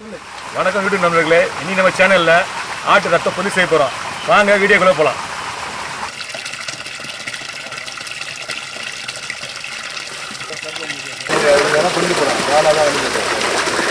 வணக்கம் யூடியூப் நண்பர்களே. இன்னைக்கு நம்ம சேனலில் ஆட்டு ரத்த பொதி செய்ய போகிறோம் வாங்க வீடியோக்குள்ள போலாம். புரிஞ்சு போகிறோம்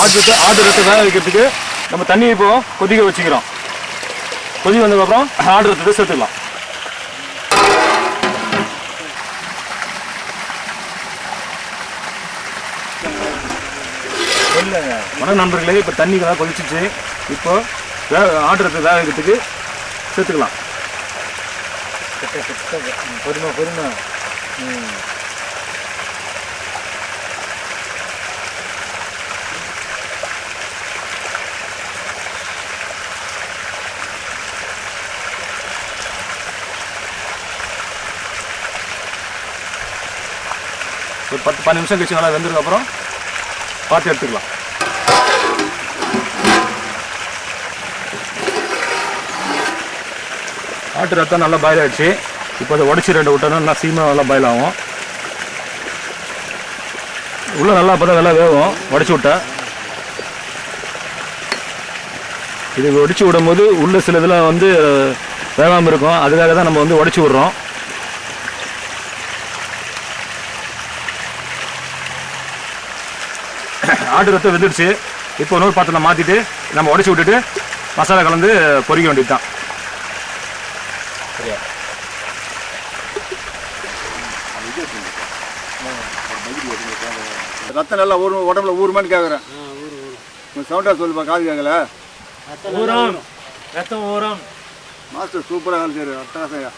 ஆட்டு ரத்தை வேக வைக்கிறதுக்கு நம்ம தண்ணி இப்போ கொதிக்க வச்சுக்கிறோம். கொதி வந்ததுக்கப்புறம் ரத்தத்தை சேர்த்துக்கலாம். வணக்கம் நண்பர்களே இப்போ தண்ணி கொதிச்சிச்சு. இப்போ ரத்தை வேக வைக்கிறதுக்கு சேர்த்துக்கலாம். பொறுமை பொறுமை ஒரு பத்து பன்னெண்டு நிமிஷம் கழிச்சு நல்லா வெந்ததுக்கு அப்புறம் பார்த்து எடுத்துக்கலாம். ஆட்டு ரத்தம் நல்லா பாயில் ஆயிடுச்சு. இப்போ அதை உடச்சி ரெண்டு விட்டோம்னா நல்லா சீமா நல்லா பாயில் ஆகும். உள்ளே நல்லா அப்போ தான் நல்லா வேகும். உடச்சி விட்டா. இது உடச்சி விடும்போது உள்ள சில இதெல்லாம் வந்து வேகாமல் இருக்கும். அதுக்காக தான் நம்ம வந்து உடச்சி விட்றோம். ஆட்டு ரத்தம் வெந்துடுச்சு. இப்போ இன்னொரு பாத்திரம் மாற்றிட்டு நம்ம உடச்சி விட்டுட்டு மசாலா கலந்து பொரிக்க வேண்டியது தான் ரத்தம் நல்லா ஊர் உடம்புல ஊறுமான்னு கேட்குறேன் சவுண்டா சொல்லுப்பா காது கேட்கல ஊரம் ரத்தம் ஊரம் மாஸ்டர் சூப்பராக செய்யுது அட்டகாசையா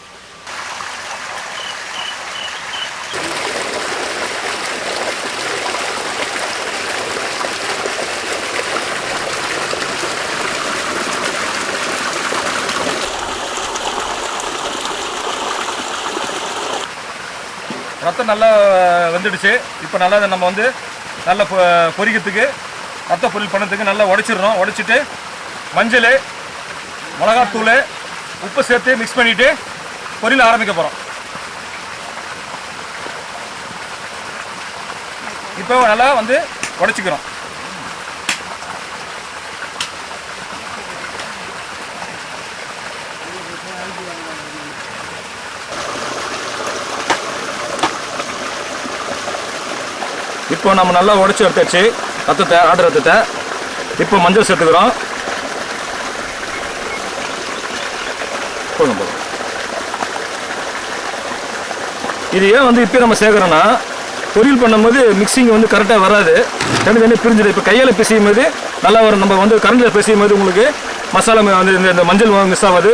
ரத்தம் நல்லா வந்துடுச்சு. இப்போ நல்லா இதை நம்ம வந்து நல்லா பொ- பொரிக்கிறதுக்கு ரத்த பொரியல் பண்ணதுக்கு நல்லா உடைச்சிடுறோம் உடைச்சிட்டு மஞ்சள் மிளகாத்தூள் உப்பு சேர்த்து மிக்ஸ் பண்ணிட்டு பொரியல் ஆரம்பிக்க போகிறோம் இப்போ நல்லா வந்து உடைச்சிக்கிறோம். இப்போ நம்ம நல்லா உடச்சி எடுத்தாச்சு. ரத்தத்தை ஆடு ரத்தத்தை. இப்போ மஞ்சள் சேர்த்துக்கிறோம். போதும் போதும். இது ஏன் வந்து இப்போ நம்ம சேர்க்குறோன்னா பொரியல் பண்ணும்போது மிக்சிங் வந்து கரெக்டாக வராது. தனி தனி பிரிஞ்சிடும். இப்போ கையில் பிசையும் போது நல்லா வரும். நம்ம வந்து கரண்டில் பிசையும் போது உங்களுக்கு மசாலா வந்து இந்த மஞ்சள் மிஸ் ஆகாது.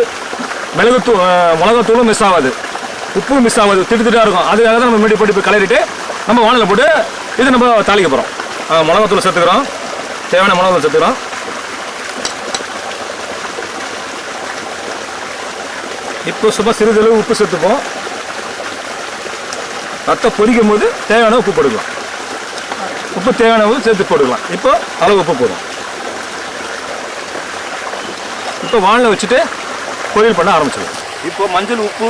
மிளகுத்தூ அஹ், மிளகாத்தூளும் மிஸ் ஆகாது. உப்பும் மிஸ் ஆகாது. திட்டு திட்டாக இருக்கும். அதுக்காக தான் நம்ம மீடி போட்டு இப்போ கலரிட்டு நம்ம வானலில் போட்டு இது நம்ம தாளிக்க போகிறோம் மிளகாத்தூள் சேர்த்துக்கிறோம். தேவையான மிளகாத்தூள் சேர்த்துக்கிறோம். இப்போ சும்மா சிறிதளவு உப்பு சேர்த்துப்போம். ரத்தம் பொரிக்கும் போது தேவையான உப்பு போட்டுக்கலாம் உப்பு தேவையான போது சேர்த்து போட்டுக்கலாம் இப்போ அளவு உப்பு போதும் இப்போ வானில் வச்சுட்டு பொரியல் பண்ண ஆரம்பிச்சிடும் இப்போ மஞ்சள் உப்பு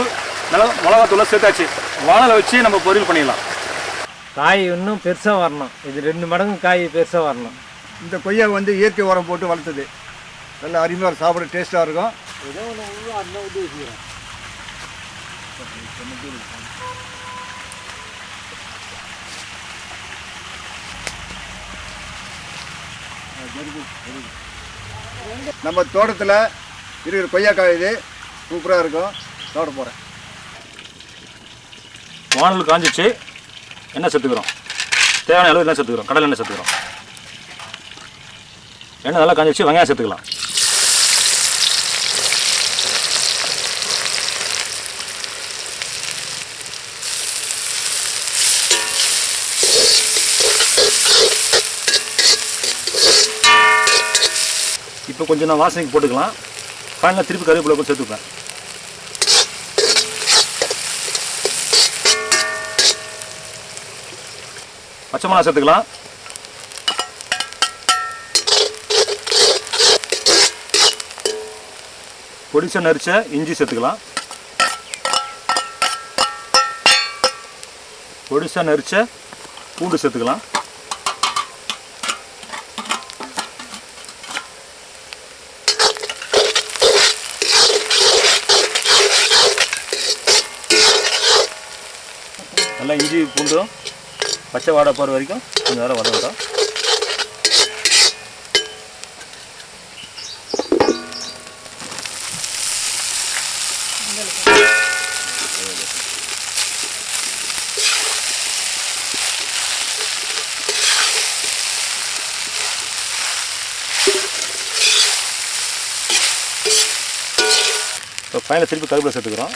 நல்லா மிளகாத்தூள் சேர்த்தாச்சு. வானலை வச்சு நம்ம பொரியல் பண்ணிடலாம். காய் இன்னும் பெருசாக வரணும். இது ரெண்டு மடங்கு காய் பெருசாக வரணும். இந்த கொய்யா வந்து இயற்கை உரம் போட்டு வளர்த்தது. நல்லா அருமையாக சாப்பிட டேஸ்ட்டாக இருக்கும். நம்ம தோட்டத்தில் இருக்கிற கொய்யாக்காய் இது சூப்பராக இருக்கும். சாப்பிட போகிறேன் வானல் காஞ்சிச்சு. எண்ணெய் சேர்த்துக்கிறோம் தேவையான அளவு எல்லாம் சேர்த்துக்கிறோம் கடலை எண்ணெய் சேர்த்துக்கிறோம் எண்ணெய் நல்லா காஞ்சி வச்சு வெங்காயம் சேர்த்துக்கலாம். இப்போ கொஞ்சம் நான் வாசனைக்கு போட்டுக்கலாம். ஃபைனலாக திருப்பி கருவேப்பிலை கூட சேர்த்துப்பேன். பச்சை மிளகா சேர்த்துக்கலாம். பொடிசை நரிச்ச இஞ்சி சேர்த்துக்கலாம். பொடிசா நரிச்ச பூண்டு சேர்த்துக்கலாம். நல்லா இஞ்சி பூண்டும் பச்சை வாடை போகிற வரைக்கும் கொஞ்சம் நேரம் வதங்கட்டும் இப்போ ஃபைனல் திருப்பி கருப்பில் சேர்த்துக்கிறோம்.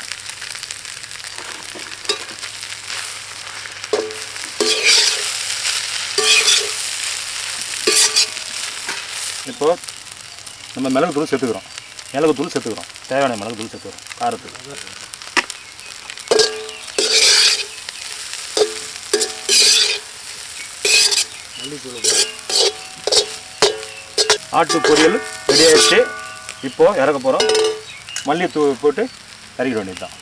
இப்போ நம்ம மிளகு தூள் சேர்த்துக்கிறோம். மிளகு தூள் சேர்த்துக்கிறோம். தேவையான மிளகு தூள் சேர்த்துக்கிறோம். காரத்துக்கு. ஆட்டு பொரியல் ரெடி ஆகிடுச்சு இப்போ இறக்க போகிறோம் மல்லித்தூள் போட்டு இறக்கிட வேண்டியது தான்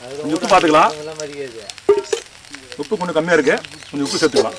கொஞ்சம் உப்பு பார்த்துக்கலாம். உப்பு கொஞ்சம் கம்மியாக இருக்கு. கொஞ்சம் உப்பு சேர்த்துக்கலாம்.